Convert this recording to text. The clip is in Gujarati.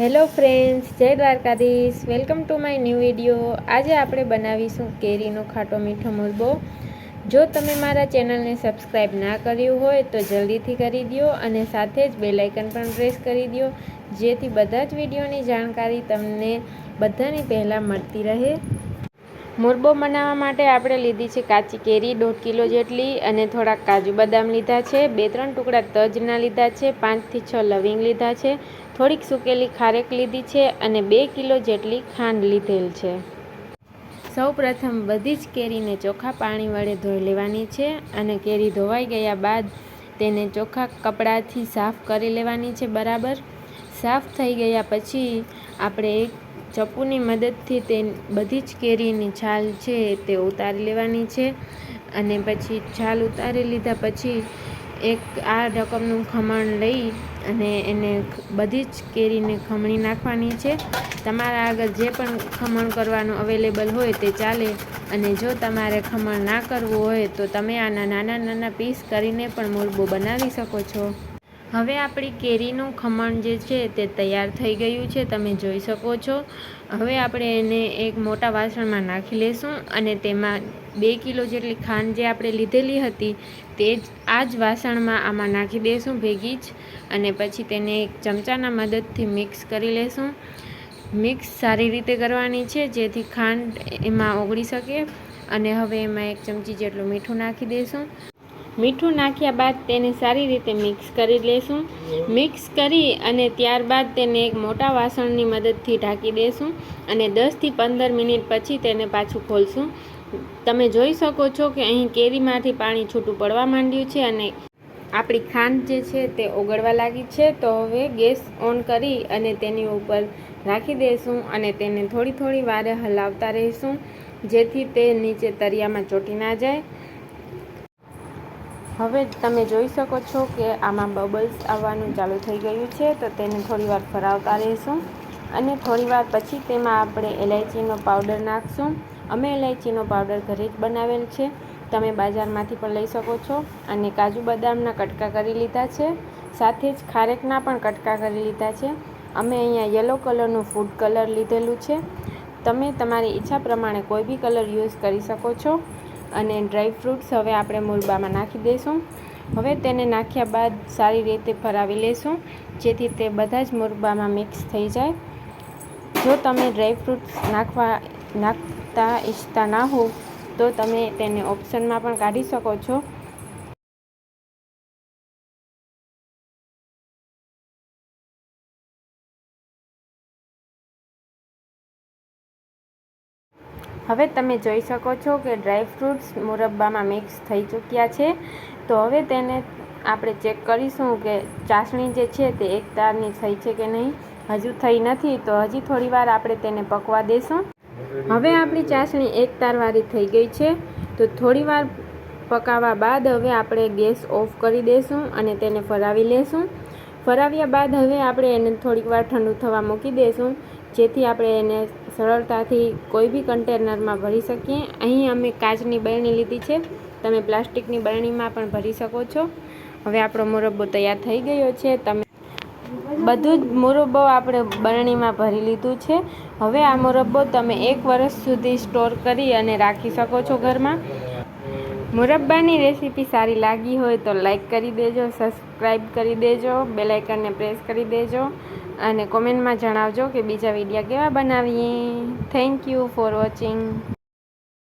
હેલો ફ્રેન્ડ્સ, જય Dwarkadhish. Welcome to my new video. આજે આપણે બનાવીશું કેરીનો ખાટો મીઠો મુરબો. જો તમે મારા ચેનલને સબસ્ક્રાઈબ ના કર્યું હોય તો જલ્દીથી કરી દો અને સાથે જ બેલાઇકન પણ પ્રેસ કરી દો, જેથી બધા જ વિડીયોની જાણકારી તમને બધાની પહેલાં મળતી રહે. મુરબો બનાવવા માટે આપણે લીધી છે કાચી કેરી, દોઢ કિલો જેટલી અને થોડાક કાજુ બદામ લીધા છે. બે ત્રણ ટુકડા તજના લીધા છે, પાંચથી છ લવિંગ લીધા છે. થોડીક સૂકેલી ખારેક લીધી છે અને બે કિલો જેટલી ખાંડ લીધેલ છે. સૌ પ્રથમ બધી જ કેરીને ચોખ્ખા પાણી વડે ધોઈ લેવાની છે અને કેરી ધોવાઈ ગયા બાદ તેને ચોખ્ખા કપડાથી સાફ કરી લેવાની છે બરાબર. સાફ થઈ ગયા પછી આપણે એક ચપ્પુની મદદથી તે બધી જ કેરીની છાલ છે તે ઉતારી લેવાની છે અને પછી છાલ ઉતારી લીધા પછી એક આ રકમનું ખમણ લઈ અને એને બધી જ કેરીને ખમણી નાખવાની છે. તમારા આગળ જે પણ ખમણ કરવાનું અવેલેબલ હોય તે ચાલે અને જો તમારે ખમણ ના કરવું હોય તો તમે આના નાના નાના પીસ કરીને પણ મુરબો બનાવી શકો છો. હવે આપણી કેરીનું ખમણ જે છે તે તૈયાર થઈ ગયું છે, તમે જોઈ શકો છો. હવે આપણે એને એક મોટા વાસણમાં નાખી લેશું અને તેમાં બે કિલો જેટલી ખાંડ જે આપણે લીધેલી હતી તે જ આ જ વાસણમાં આમાં નાખી દઈશું ભેગી જ અને પછી તેને એક ચમચાના મદદથી મિક્સ કરી લેશું. મિક્સ સારી રીતે કરવાની છે જેથી ખાંડ એમાં ઓગળી શકે અને હવે એમાં એક ચમચી જેટલું મીઠું નાખી દઈશું મીઠું નાખ્યા બાદ તેને સારી રીતે મિક્સ કરી લેશું. મિક્સ કરી અને ત્યારબાદ તેને એક મોટા વાસણની મદદથી ઢાંકી દેશું અને દસથી પંદર મિનિટ પછી તેને પાછું ખોલશું. તમે જોઈ શકો છો કે અહીં કેરીમાંથી પાણી છૂટું પડવા માંડ્યું છે અને આપણી ખાંડ જે છે તે ઓગળવા લાગી છે. તો હવે ગેસ ઓન કરી અને તેની ઉપર રાખી દઈશું અને તેને થોડી થોડી વારે હલાવતા રહીશું જેથી તે નીચે તરિયામાં ચોટી ના જાય. હવે તમે જોઈ શકો છો કે આમાં બબલ્સ આવવાનું ચાલુ થઈ ગયું છે, તો તેને થોડીવાર ફરાવતા રહીશું. અને થોડીવાર પછી તેમાં આપણે એલાયચીનો પાવડર નાખશું. અમે એલાયચીનો પાવડર ઘરે જ બનાવેલ છે. તમે બજારમાંથી પણ લઈ શકો છો અને કાજુ બદામના કટકા કરી લીધા છે. સાથે જ ખારેકના પણ કટકા કરી લીધા છે. અમે અહીંયા યલો કલરનું ફૂડ કલર લીધેલું છે. તમે તમારી ઈચ્છા પ્રમાણે કોઈ બી કલર યુઝ કરી શકો છો. અને ડ્રાય ફ્રૂટ્સ હવે આપણે મુરબામાં નાખી દઈશું. હવે તેને નાખ્યા બાદ સારી રીતે ફરાવી લેશું, જેથી તે બધા જ મુરબામાં મિક્સ થઈ જાય. જો તમે ડ્રાય ફ્રૂટ્સ નાખવા, નાખતા ઈચ્છતા ના હો તો તમે તેને ઓપ્શનમાં પણ કાઢી શકો છો. હવે તમે જોઈ શકો છો કે ડ્રાય ફ્રૂટ્સ મુરબ્બામાં મિક્સ થઈ ચૂક્યા છે. તો હવે તેને આપણે ચેક કરીશું કે ચાસણી જે છે તે એક તારની થઈ છે કે નહીં. હજુ થઈ નથી, તો હજી થોડી આપણે તેને પકવા દેશું. હવે આપણી ચાસણી એક તારવાળી થઈ ગઈ છે. તો થોડી વાર પકાવવા બાદ હવે આપણે ગેસ ઓફ કરી દઈશું અને તેને ફરાવી લેશું. ફરાવ્યા બાદ હવે આપણે એને થોડીક વાર ઠંડુ થવા મૂકી દઈશું જેથી આપણે એને સરળતાથી કોઈ બી કન્ટેનરમાં ભરી શકીએ. અહીં અમે કાચની બરણી લીધી છે. તમે પ્લાસ્ટિકની બરણીમાં પણ ભરી શકો છો. હવે આપણો મુરબ્બો તૈયાર થઈ ગયો છે. તમે બધું જ મુરબ્બો આપણે બરણીમાં ભરી લીધું છે. હવે આ મુરબ્બો તમે એક વર્ષ સુધી સ્ટોર કરી અને રાખી શકો છો ઘરમાં. મુરબ્બાની રેસીપી સારી લાગી હોય તો લાઈક કરી દેજો સબસ્ક્રાઈબ કરી દેજો બેલાઇકનને પ્રેસ કરી દેજો અને કોમેન્ટમાં જણાવજો કે બીજા વિડીયા કેવા બનાવીએ. Thank you for watching